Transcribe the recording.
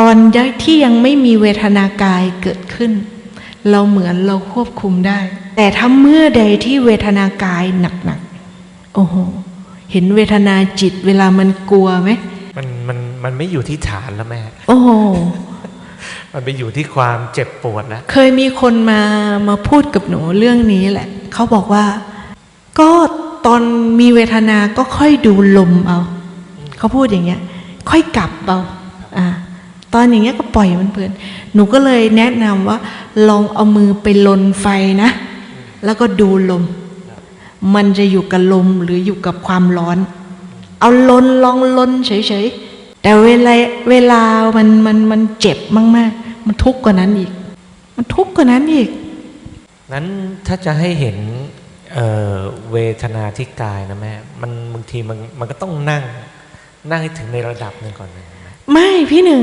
ตอนที่ยังไม่มีเวทนากายเกิดขึ้น เราเหมือนเราควบคุมได้ แต่ถ้าเมื่อใดที่เวทนากายหนักๆโอ้โหเห็นเวทนาจิตเวลามันกลัวไหมมันมันมันไม่อยู่ที่ฐานแล้วแม่ โอ้โหมันไปอยู่ที่ความเจ็บปวดแล้วเคยมีคนมามาพูดกับหนูเรื่องนี้แหละ เขาบอกว่า ก็ตอนมีเวทนาก็ค่อยดูลมเอา เขาพูดอย่างเงี้ย ค่อยกลับเอาอ่า ตอนอย่างเงี้ยก็ปล่อยมันเพลิน หนูก็เลยแนะนำว่า ลองเอามือไปลนไฟนะ แล้วก็ดูลม มันจะอยู่กับลมหรืออยู่กับความร้อน เอาลนลองลนเฉยๆ แต่เวลาเวลามันมันมันเจ็บมากๆ มันทุกข์กว่านั้นอีก มันทุกข์กว่านั้นอีก นั้นถ้าจะให้เห็นเอ่อเวทนาที่กายนะแม่ มันบางทีมันมันก็ต้องนั่ง นั่งให้ถึงในระดับหนึ่งก่อนนะไม่พี่หนึ่ง